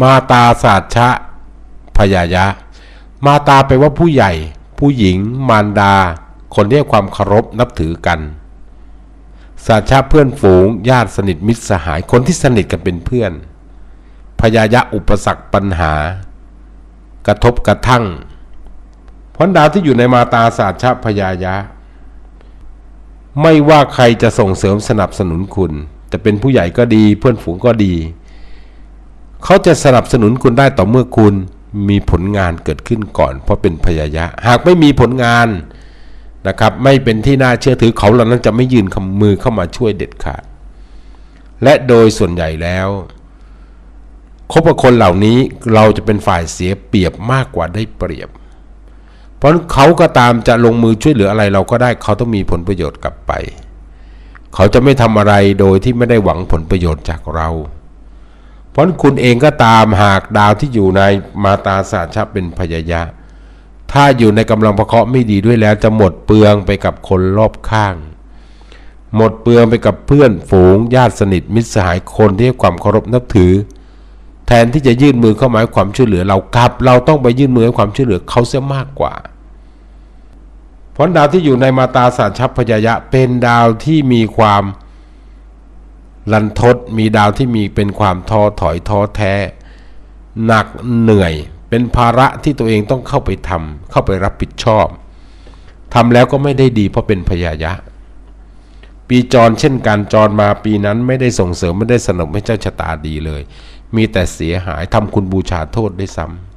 มาตาศาสชะพยายะ มาตาแปลว่าผู้ใหญ่ ผู้หญิง มารดา คนที่ให้ความเคารพนับถือกันสาชาเพื่อนฝูง ญาติสนิทมิตรสหายคนที่สนิทกันเป็นเพื่อน พยายะอุปสรรคปัญหา กระทบกระทั่งพรดาวที่อยู่ในมาตาศาสชาพยายะ ไม่ว่าใครจะส่งเสริมสนับสนุนคุณ จะเป็นผู้ใหญ่ก็ดี เพื่อนฝูงก็ดี เขาจะสนับสนุนคุณได้ต่อเมื่อคุณมีผลงานเกิดขึ้นก่อน เพราะเป็นพยายะ หากไม่มีผลงานนะครับไม่เป็นที่น่าเชื่อถือเขาเหล่านั้นจะไม่ยืนคำมือเข้ามาช่วยเด็ดขาด และโดยส่วนใหญ่แล้วคบกับคนเหล่านี้เราจะเป็นฝ่ายเสียเปรียบมากกว่าได้เปรียบ เพราะเขาก็ตามจะลงมือช่วยเหลืออะไรเราก็ได้เขาต้องมีผลประโยชน์กลับไป เขาจะไม่ทำอะไรโดยที่ไม่ได้หวังผลประโยชน์จากเรา ราะคุณเองก็ตามหากดาวที่อยู่ในมาตาศาชาเป็นพยายะ ถ้าอยู่ในกำลังประเคราะห์ไม่ดีด้วยแล้วจะหมดเปลืองไปกับคนรอบข้าง หมดเปลืองไปกับเพื่อนฝูง ญาติสนิทมิตรสหายคนที่ให้ความเคารพนับถือ แทนที่จะยื่นมือเข้ามาให้ความช่วยเหลือเรากลับ เราต้องไปยื่นมือให้ความช่วยเหลือเขาเสียมากกว่าเพราะดาวที่อยู่ในมาตาศาชัพพยายะเป็นดาวที่มีความ ลันทดมีดาวที่มีเป็นความท้อถอยท้อแท้ หนักเหนื่อย เป็นภาระที่ตัวเองต้องเข้าไปทำเข้าไปรับผิดชอบทำแล้วก็ไม่ได้ดีเพราะเป็นพยายะ ปีจรเช่นกันจรมาปีนั้นไม่ได้ส่งเสริมไม่ได้สนับให้เจ้าชะตาดีเลย มีแต่เสียหายทำคุณบูชาโทษได้ซ้ำ